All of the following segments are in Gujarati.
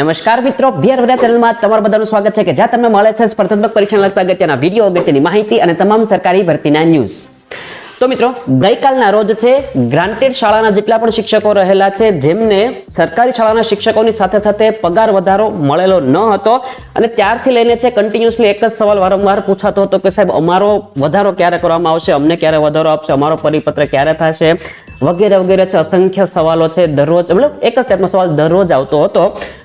નમસ્કાર મિત્રો બિહાર બધા ચેનલમાં તમારું બધાનું સ્વાગત છે કે જ્યાં તમને મળે છે સ્પર્ધાત્મક પરીક્ષાને લગતા અગત્યના વીડિયો અગત્યની માહિતી અને તમામ સરકારી ભરતીના ન્યૂઝ તો મિત્રો, ગઈકાલના રોજ છે ગ્રાન્ટેડ શાળાના જેટલા પણ શિક્ષકો રહેલા છે, જેમને સરકારી શાળાના શિક્ષકોની સાથે સાથે પગાર વધારો મળેલો ન હતો અને ત્યારથી લઈને છે કન્ટિન્યુઅસલી એક જ સવાલ વારંવાર પૂછાતો હતો કે સાહેબ, અમારો વધારો ક્યારે કરવામાં આવશે? અમને ક્યારે વધારો આપશે? અમારો પરિપત્ર ક્યારે થશે? વગેરે વગેરે છે, અસંખ્ય સવાલો છે, દરરોજ, મતલબ એક જ ટાઈપનો સવાલ દરરોજ આવતો હતો.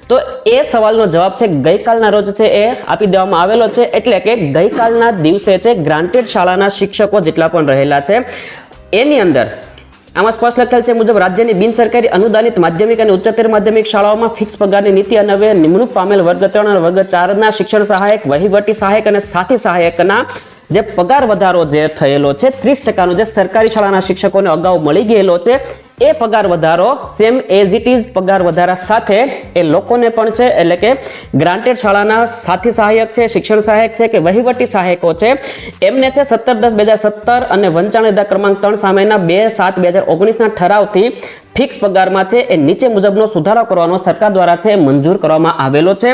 તો એ સવાલનો જવાબ છે, ગઈકાલના રોજ છે એ આપી દેવામાં આવેલો છે, એટલે કે ગઈકાલના દિવસે છે ગ્રાન્ટેડ શાળાના શિક્ષકો જેટલા પણ રહેલા છે, એની અંદર આમાં સ્પષ્ટ લખેલ છે મુજબ રાજ્યની બિનસરકારી અનુદાનિત માધ્યમિક અને ઉચ્ચતર માધ્યમિક શાળાઓમાં ફિક્સ પગારની નીતિ અન્વયે નિમણૂક પામેલ વર્ગ ત્રણ અને વર્ગ ચારના શિક્ષણ સહાયક, વહીવટી સહાયક અને સાથી સહાયકના જે પગાર વધારો જે થયેલો છે, ત્રીસ ટકાનો જે સરકારી શાળાના શિક્ષકોને અગાઉ મળી ગયેલો છે, એ પગાર વધારો સેમ એઝ ઇટ ઇઝ પગાર વધારા સાથે એ લોકોને પણ છે, એટલે કે ગ્રાન્ટેડ શાળાના સાથી સહાયક છે, શિક્ષણ સહાયક છે કે વહીવટી સહાયકો છે, એમને છે સત્તર દસ બે હજાર સત્તર અને વંચાણ અધિકાર ક્રમાંક ત્રણ સામેના બે સાત બે હજાર ઓગણીસના ઠરાવથી ફિક્સ પગારમાં છે, એ નીચે મુજબનો સુધારો કરવાનો સરકાર દ્વારા છે, મંજૂર કરવામાં આવેલો છે.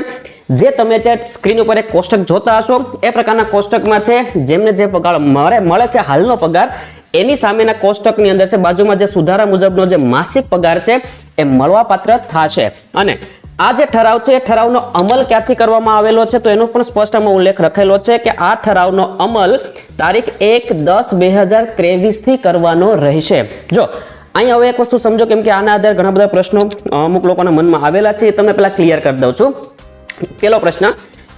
જે તમે ત્યાં સ્ક્રીન ઉપર એક કોષ્ટક જોતા હશો, એ પ્રકારના કોષ્ટકમાં છે, જેમને જે પગાર મળે મળે છે હાલનો પગાર, એની સામેના કોષ્ટકની અંદર છે, બાજુમાં જે સુધારા મુજબનો જે માસિક પગાર છે, એ મળવાપાત્ર થશે. અને આ જે ઠરાવ છે, એ ઠરાવનો અમલ ક્યાંથી કરવામાં આવેલો છે, તો એનો પણ સ્પષ્ટમાં ઉલ્લેખ રખેલો છે કે આ ઠરાવનો અમલ તારીખ એક દસ બે હજાર ત્રેવીસથી કરવાનો રહેશે. જો અહીં હવે એક વસ્તુ સમજો કેમ કે આના આધારે ઘણા બધા પ્રશ્નો અમુક લોકોના મનમાં આવેલા છે, એ તમને પહેલાં ક્લિયર કરી દઉં છું. પેલો પ્રશ્ન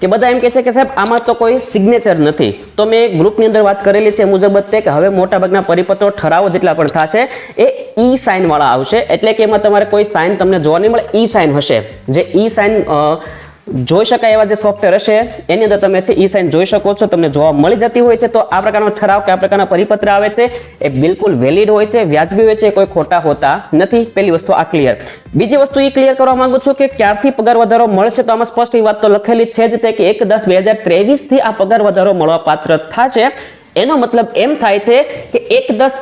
કે બધા એમ કહે છે કે સાહેબ, આમાં તો કોઈ સિગ્નેચર નથી. તો મેં ગ્રુપની અંદર વાત કરેલી છે મુજબ તે કે હવે મોટાભાગના પરિપત્રો ઠરાવો જેટલા પણ થશે, એ ઈ સાઇનવાળા આવશે. એટલે કે એમાં તમારે કોઈ સાઇન તમને જોવા નહીં મળે ઈ સાઇન હશે. જે ઈ સાઇન જોઈ શકાય એવા જે સોફ્ટવેર હશે, એની અંદર તમે છે ઈ સાઇન જોઈ શકો છો, તમને જોવા મળી જતી હોય છે. તો આ પ્રકારનો ઠરાવ કે આ પ્રકારના પરિપત્ર આવે છે, એ બિલકુલ વેલિડ હોય છે, વ્યાજબી હોય છે કોઈ ખોટા હોતા નથી. પહેલી વસ્તુ આ ક્લિયર બીજી વસ્તુ એ ક્લિયર કરવા માંગુ છું કે ક્યારથી પગાર વધારો મળશે, તો આમાં સ્પષ્ટ વાત તો લખેલી છે જ તે કે એક દસ બે હજાર ત્રેવીસથી આ પગાર વધારો મળવા પાત્ર થશે. એનો મતલબ એમ થાય છે કે એક દસ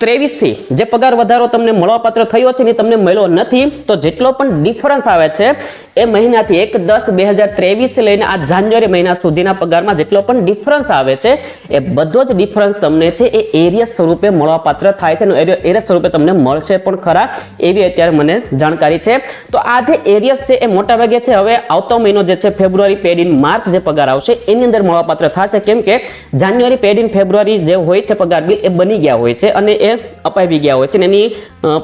ત્રેવીસથી જે પગાર વધારો તમને મળવાપાત્ર થયો છે ને તમને મળ્યો નથી, તો જેટલો પણ ડિફરન્સ આવે છે, એ મહિનાથી એક દસ બે હજાર ત્રેવીસથી લઈને આ જાન્યુઆરી મહિના સુધીના પગારમાં જેટલો પણ ડિફરન્સ આવે છે, એ બધો જ ડિફરન્સ તમને છે એ એરિયસ સ્વરૂપે મળવાપાત્ર થાય છે એરિયા સ્વરૂપે તમને મળશે પણ ખરા, એવી અત્યારે મને જાણકારી છે. તો આ જે એરિયસ છે એ મોટાભાગે છે, હવે આવતો મહિનો જે છે ફેબ્રુઆરી પેડ ઇન માર્ચ જે પગાર આવશે, એની અંદર મળવાપાત્ર થશે. કેમ કે જાન્યુઆરી પેડ ઇન ફેબ્રુઆરી જે હોય છે પગાર બિલ, એ બની ગયા હોય છે અને એ અપાવી ગયા હોય છે અને એની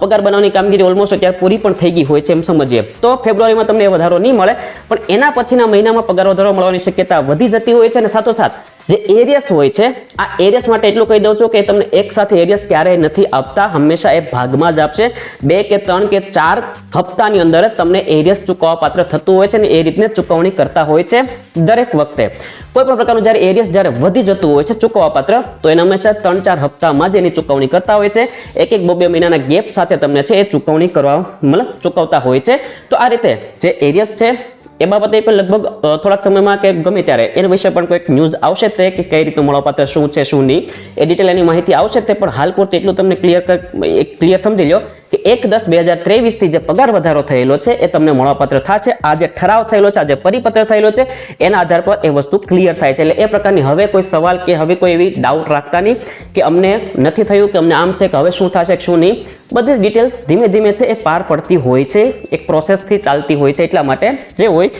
પગાર બનાવવાની કામગીરી ઓલમોસ્ટ અત્યારે પૂરી પણ થઈ ગઈ હોય છે એમ સમજીએ. તો ફેબ્રુઆરીમાં તમને વધારો નહીં મળે, પણ એના પછીના મહિનામાં પગાર વધારો મળવાની શક્યતા વધી જતી હોય છે અને સાથોસાથ જે એરિયસ હોય છે, આ એરિયસ માટે એટલું કહી દઉં છું કે તમને એક સાથે એરિયસ ક્યારેય નથી આપતા, હંમેશા એ ભાગમાં જ આપશે. બે કે ત્રણ કે ચાર હપ્તાની અંદર તમને એરિયસ ચૂકવવા પાત્ર થતું હોય છે અને એ રીતને ચૂકવણી કરતા હોય છે દરેક વખતે. કોઈ પણ પ્રકારનું જ્યારે એરિયસ જ્યારે વધી જતું હોય છે ચૂકવવા પાત્ર તો એને હંમેશા ત્રણ ચાર હપ્તામાં જ એની ચૂકવણી કરતા હોય છે. એક એક બે મહિનાના ગેપ સાથે તમને છે એ ચૂકવણી કરવા મતલબ ચૂકવતા હોય છે. તો આ રીતે જે એરિયસ છે એ બાબતે પણ લગભગ થોડાક સમયમાં કે ગમે ત્યારે એના વિશે પણ કોઈક ન્યૂઝ આવશે તે કે કઈ રીતનું મળવાપાત્ર શું છે, શું નહીં. એ ડિટેલ એની માહિતી આવશે તે પણ હાલ પૂરતું એટલું તમને ક્લિયર ક્લિયર સમજી લો કે એક દસ બે હજાર ત્રેવીસથી જે પગાર વધારો થયેલો છે, એ તમને મળવાપાત્ર થશે. આ જે ઠરાવ થયેલો છે, આ જે પરિપત્ર થયેલો છે, એના આધાર પર એ વસ્તુ ક્લિયર થાય છે. એટલે એ પ્રકારની હવે કોઈ સવાલ કે હવે કોઈ એવી ડાઉટ રાખતા નહીં કે અમને નથી થયું, કે અમને આમ છે, કે હવે શું થશે, કે શું નહીં. બધી ડિટેલ ધીમે ધીમે છે, એ પાર પડતી હોય છે. એક પ્રોસેસથી ચાલતી હોય છે, એટલા માટે જે હોય.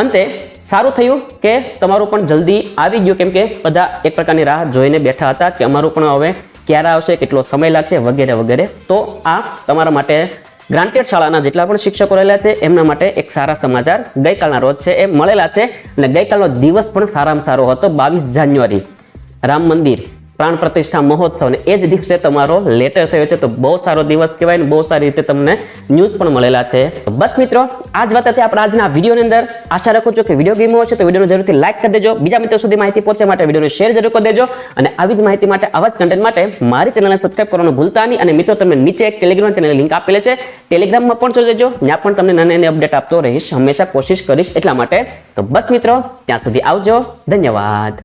અંતે સારું થયું કે તમારું પણ જલ્દી આવી ગયું, કેમ કે બધા એક પ્રકારની રાહ જોઈને બેઠા હતા કે અમારું પણ હવે ક્યારે આવશે, કેટલો સમય લાગશે વગેરે વગેરે. તો આ તમારા માટે ગ્રાન્ટેડ શાળાના જેટલા પણ શિક્ષકો રહેલા છે, એમના માટે એક સારા સમાચાર ગઈકાલના રોજ છે, એ મળેલા છે. અને ગઈકાલનો દિવસ પણ સારામાં સારો હતો, બાવીસ જાન્યુઆરી. રામ મંદિર. પ્રાણ પ્રતિષ્ઠા મહોત્સવ અને એ જ દિવસે તમારો લેટર થયો છે. તો બહુ સારો દિવસ કહેવાય ને બહુ સારી રીતે તમને ન્યૂઝ પણ મળેલા છે. બસ મિત્રો, આ જ વાત હતી આપણે આજના વિડીયોની અંદર. આશા રાખું છું કે વીડિયો ગેમો હશે તો વિડીયોને જરૂરથી લાઇક કરી દેજો. બીજા મિત્રો સુધી માહિતી પહોંચે માટે વિડીયોને શેર જરૂર કરી દેજો. અને આવી જ માહિતી માટે, આવા જ કન્ટેન્ટ માટે મારી ચેનલને સબસ્ક્રાઇબ કરવાનું ભૂલતા નહીં. અને મિત્રો તમને નીચે એક ટેલિગ્રામ ચેનલ લિંક આપેલી છે. ટેલિગ્રામમાં પણ જોઈ દેજો ત્યાં પણ તમને નાની નાની અપડેટ આપતો રહીશ. હંમેશા કોશિશ કરીશ એટલા માટે. તો બસ મિત્રો, ત્યાં સુધી આવજો. ધન્યવાદ.